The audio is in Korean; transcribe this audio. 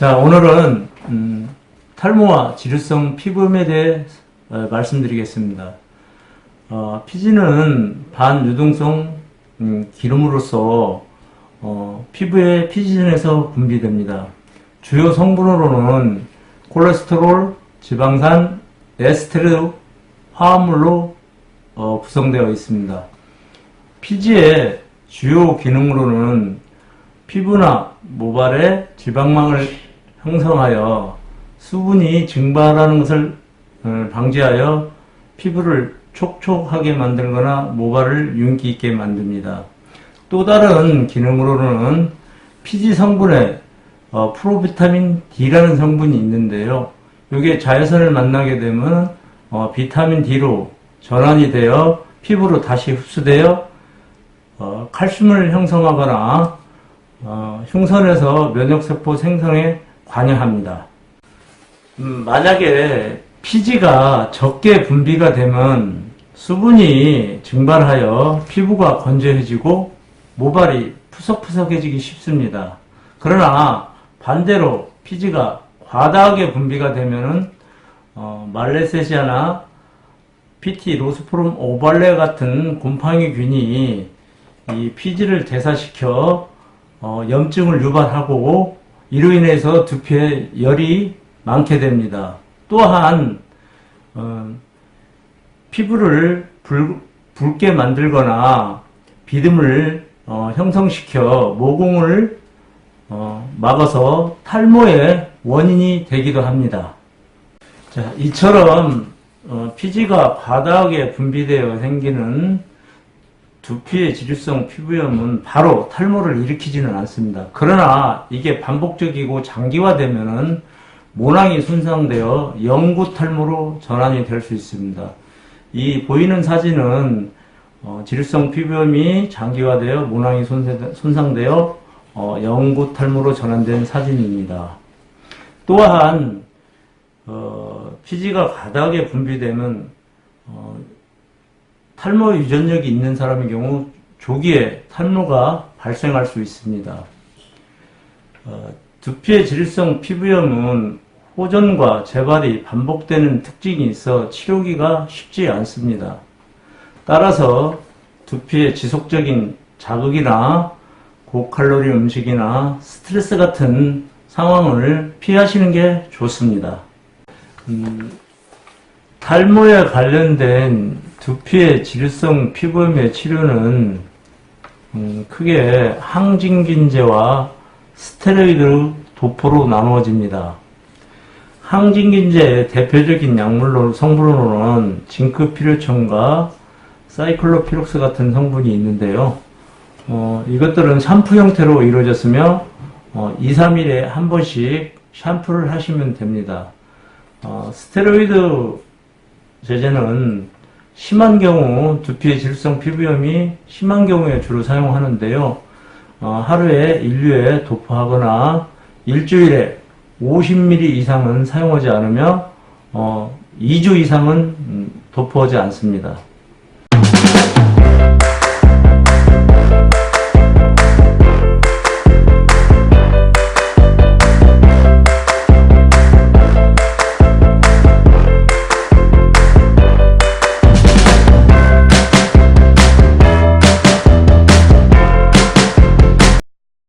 자, 오늘은 음, 탈모와 지루성 피부염에 대해 어, 말씀드리겠습니다. 어, 피지는 반유동성 음, 기름으로서 어, 피부의 피지전에서 분비됩니다. 주요 성분으로는 콜레스테롤, 지방산, 에스테르 화합물로 어, 구성되어 있습니다. 피지의 주요 기능으로는 피부나 모발의 지방망을 형성하여 수분이 증발하는 것을 어, 방지하여 피부를 촉촉하게 만들거나 모발을 윤기 있게 만듭니다. 또 다른 기능으로는 피지 성분에 어, 프로비타민 D라는 성분이 있는데요. 이게 자외선을 만나게 되면 어, 비타민 D로 전환이 되어 피부로 다시 흡수되어 어, 칼슘을 형성하거나 어, 흉선에서 면역세포 생성에 관여합니다. 음, 만약에 피지가 적게 분비가 되면 수분이 증발하여 피부가 건조해지고 모발이 푸석푸석해지기 쉽습니다. 그러나 반대로 피지가 과다하게 분비가 되면은 어, 말레세시아나 PT 로스포름 오발레 같은 곰팡이균이 이 피지를 대사시켜 어, 염증을 유발하고 이로 인해서 두피에 열이 많게 됩니다. 또한 어, 피부를 붉, 붉게 만들거나 비듬을 어, 형성시켜 모공을 어, 막아서 탈모의 원인이 되기도 합니다. 자, 이처럼 어, 피지가 과다하게 분비되어 생기는 두피의 지루성 피부염은 바로 탈모를 일으키지는 않습니다. 그러나 이게 반복적이고 장기화되면은 모낭이 손상되어 영구 탈모로 전환이 될 수 있습니다. 이 보이는 사진은 어, 지루성 피부염이 장기화되어 모낭이 손상되어 어, 영구 탈모로 전환된 사진입니다. 또한 어, 피지가 과다하게 분비되면 어, 탈모 유전력이 있는 사람의 경우 조기에 탈모가 발생할 수 있습니다. 어, 두피의 질성 피부염은 호전과 재발이 반복되는 특징이 있어 치료기가 쉽지 않습니다. 따라서 두피의 지속적인 자극이나 고칼로리 음식이나 스트레스 같은 상황을 피하시는 게 좋습니다. 음, 탈모에 관련된 두피의 질성 피부염의 치료는 음, 크게 항진균제와 스테로이드 도포로 나누어집니다. 항진균제의 대표적인 약물로 성분으로는 징크피르촌과 사이클로피록스 같은 성분이 있는데요. 어, 이것들은 샴푸 형태로 이루어졌으며 어, 2, 3일에 한 번씩 샴푸를 하시면 됩니다. 어, 스테로이드 제제는 심한 경우 두피의 질성 피부염이 심한 경우에 주로 사용하는데요. 어, 하루에 인류에 도포하거나 일주일에 50ml 이상은 사용하지 않으며 어, 2주 이상은 음, 도포하지 않습니다.